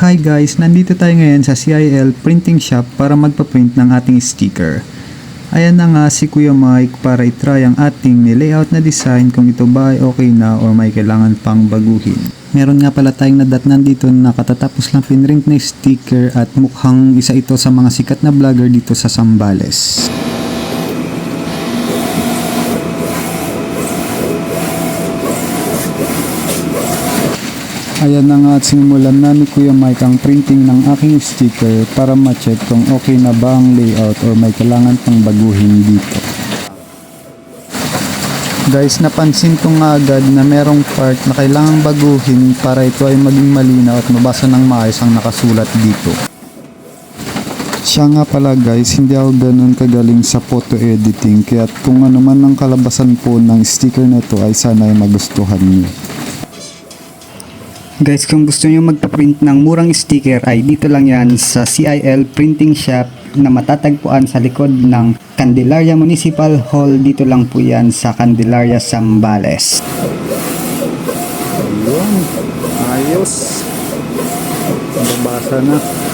Hi guys, nandito tayo ngayon sa CIL Printing Shop para magpa-print ng ating sticker. Ayan na nga si Kuya Mike para itry ang ating nilayout na design kung ito ba ay okay na or may kailangan pang baguhin. Meron nga pala tayong nadatnan dito na katatapos lang pinrint na sticker at mukhang isa ito sa mga sikat na vlogger dito sa Sambales. Ayan na nga at sinimulan na ni Kuya Mike ang printing ng aking sticker para ma-check kung okay na ba ang layout or may kailangan pang baguhin dito. Guys, napansin ko nga agad na merong part na kailangang baguhin para ito ay maging malinaw at mabasa ng maayos ang nakasulat dito. Siya nga pala guys, hindi ako ganun kagaling sa photo editing kaya kung ano man ang kalabasan po ng sticker na to ay sana ay magustuhan niyo. Guys, kung gusto nyo magpa-print ng murang sticker ay dito lang yan sa CIL Printing Shop na matatagpuan sa likod ng Candelaria Municipal Hall. Dito lang po yan sa Candelaria, Sambales. Ayos. Nabasa na.